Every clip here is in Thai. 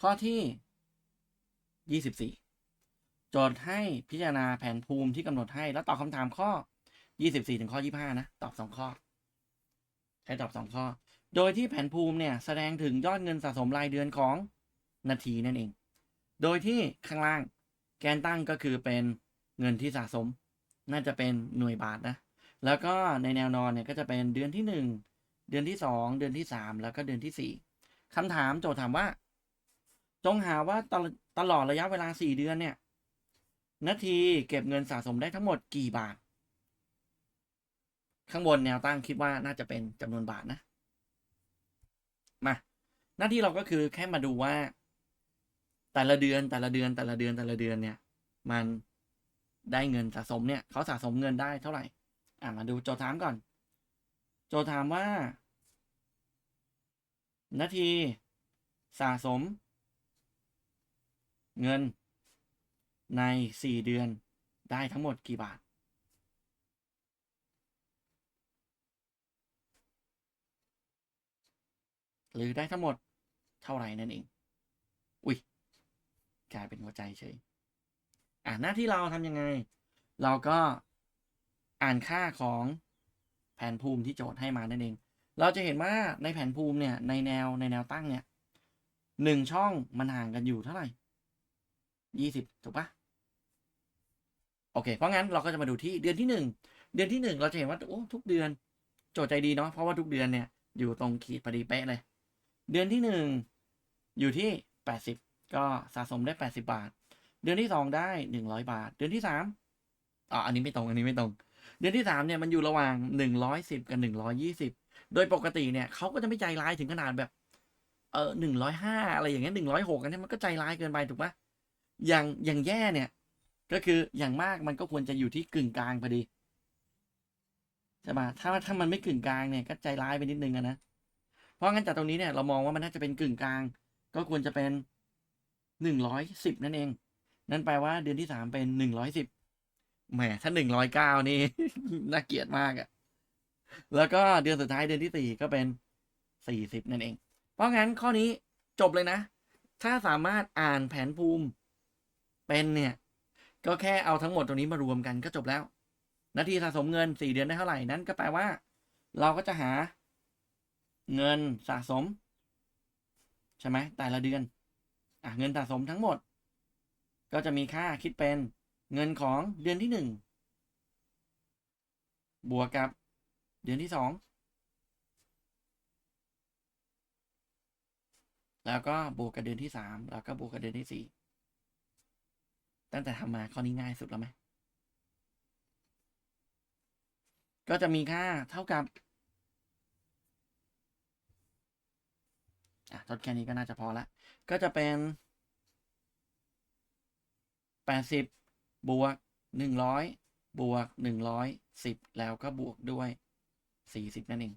ข้อที่ยี่สิบสี่โจทย์ให้พิจารณาแผนภูมิที่กำหนดให้ แล้วตอบคำถามข้อยี่สิบสี่ถึงข้อยี่ห้านะ ตอบสองข้อ ใช้ตอบสองข้อ โดยที่แผนภูมิเนี่ย แสดงถึงยอดเงินสะสมรายเดือนของนาทีนั่นเอง โดยที่ข้างล่างแกนตั้งก็คือเป็นเงินที่สะสม น่าจะเป็นหน่วยบาทนะ แล้วก็ในแนวนอนเนี่ยก็จะเป็นเดือนที่หนึ่งเดือนที่สองเดือนที่สามแล้วก็เดือนที่สี่คำถามโจทย์ถามว่า จงหาว่าตลตลอดระยะเวลาสี่เดือนเนี่ย นาทีเก็บเงินสะสมได้ทั้งหมดกี่บาท ข้างบนแนวตั้งคิดว่าน่าจะเป็นจำนวนบาทนะ มา หน้าที่เราก็คือแค่มาดูว่า แต่ละเดือนแต่ละเดือนแต่ละเดือนแต่ละเดือนเนี่ย มันได้เงินสะสมเนี่ยเขาสะสมเงินได้เท่าไหร่ อะมาดูโจทย์ถามก่อน โจทย์ถามว่า นาทีสะสม เงิน ในสี่เดือนได้ทั้งหมดกี่บาท หรือได้ทั้งหมดเท่าไหร่นั่นเอง อุ้ยกลายเป็นหัวใจเฉย อะหน้าที่เราทำยังไง เราก็อ่านค่าของแผนภูมิที่โจทย์ให้มานั่นเอง เราจะเห็นว่าในแผนภูมิเนี่ยในแนวในแนวตั้งเนี่ยหนึ่งช่องมันห่างกันอยู่เท่าไหร่ ยี่สิบถูกปะโอเค เพราะงั้นเราก็จะมาดูที่เดือนที่หนึ่งเดือนที่หนึ่งเราจะเห็นว่าโอ้ทุกเดือน โจทย์ใจดีเนาะเพราะว่าทุกเดือนเนี่ยอยู่ตรงขีดพอดีเป๊ะเลย เดือนที่หนึ่งอยู่ที่แปดสิบก็สะสมได้แปดสิบาท เดือนที่สองได้หนึ่งร้อยบาท เดือนที่สามอ๋ออันนี้ไม่ตรงอันนี้ไม่ตรง เดือนที่สามเนี่ยมันอยู่ระหว่างหนึ่งร้อยสิบกับหนึ่งร้อยี่สิบโดยปกติเนี่ยเขาก็จะไม่ใจร้ายถึงขนาดแบบเออหนึ่งร้อยห้าอะไรอย่างเงี้ยหนึ่งร้อยหกอันนี้มันก็ใจร้ายเกินไปถูกปะ อย่างอย่างแย่เนี่ย ก็คืออย่างมากมันก็ควรจะอยู่ที่กึ่งกลางพอดีใช่ปะถ้าถ้ามันไม่กึ่งกลางเนี่ยก็ใจร้ายไปนิดนึงนะเพราะงั้นจากตรงนี้เนี่ยเรามองว่ามันน่าจะเป็นกึ่งกลาง ก็ควรจะเป็นหนึ่งร้อยสิบนั่นเอง นั่นแปลว่าเดือนที่สามเป็นหนึ่งร้อยสิบแหมถ้าหนึ่งร้อยเก้านี่น่าเกลียดมากอะแล้วก็เดือนสุดท้ายเดือนที่สี่ก็เป็นสี่สิบนั่นเอง เพราะงั้นข้อนี้จบเลยนะ ถ้าสามารถอ่านแผนภูมิ เป็นเนี่ย ก็แค่เอาทั้งหมดตรงนี้มารวมกันก็จบแล้ว นาทีสะสมเงินสี่เดือนได้เท่าไหร่นั่นก็แปลว่า เราก็จะหา เงินสะสม ใช่ไหมแต่ละเดือนอะเงินสะสมทั้งหมด ก็จะมีค่าคิดเป็นเงินของเดือนที่หนึ่งบวกกับเดือนที่สองแล้วก็บวกกับเดือนที่สามแล้วก็บวกกับเดือนที่สี่ ตั้งแต่ทำมาข้อนี้ง่ายสุดแล้วไหม ก็จะมีค่าเท่ากับอะทดแค่นี้ก็น่าจะพอละ ก็จะเป็นแปดสิบบวกหนึ่งร้อยบวกหนึ่งร้อยสิบแล้วก็บวกด้วยสี่สิบนั่นเอง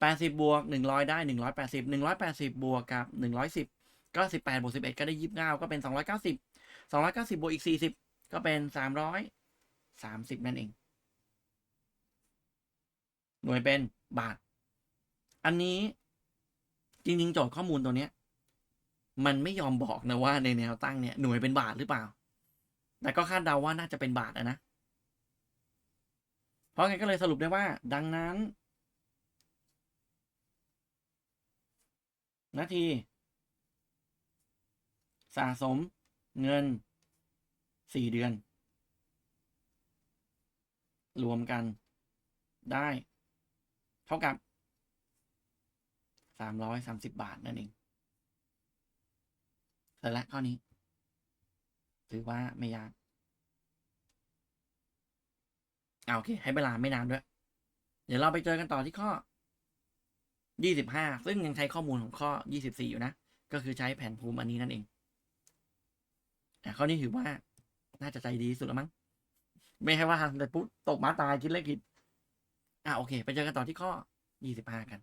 แปดสิบบวกหนึ่งร้อยได้หนึ่งร้อยแปดสิบหนึ่งร้อยแปดสิบบวกกับหนึ่งร้อยสิบ ก็สิบแปดบวกสิบเอ็ดก็ได้ยี่สิบเก้าก็เป็นสองร้อยเก้าสิบสองร้อยเก้าสิบบวกอีกสี่สิบก็เป็นสามร้อยสามสิบนั่นเอง หน่วยเป็นบาท อันนี้จริงๆโจทย์ข้อมูลตัวเนี้ย มันไม่ยอมบอกนะว่าในแนวตั้งเนี่ยหน่วยเป็นบาทหรือเปล่า แต่ก็คาดเดาว่าน่าจะเป็นบาทอะนะ เพราะงั้นก็เลยสรุปได้ว่า ดังนั้น นาที สะสมเงินสี่เดือน รวมกันได้ เท่ากับสามร้อยสามสิบบาทนั่นเองเสร็จแล้วข้อนี้ ถือว่าไม่ยากเอาโอเค ให้เวลาไม่นานด้วย เดี๋ยวเราไปเจอกันต่อที่ข้อยี่สิบห้าซึ่งยังใช้ข้อมูลของข้อยี่สิบสี่อยู่นะ ก็คือใช้แผนภูมิอันนี้นั่นเอง อ่ข้อนี้ถือว่า น่าจะใจดีสุดแล้วมั้ง ไม่ใช่ว่าแต่ปุ๊บตกมาตายคิดเลขผิด อะโอเค ไปเจอกันต่อที่ข้อยี่สิบห้ากัน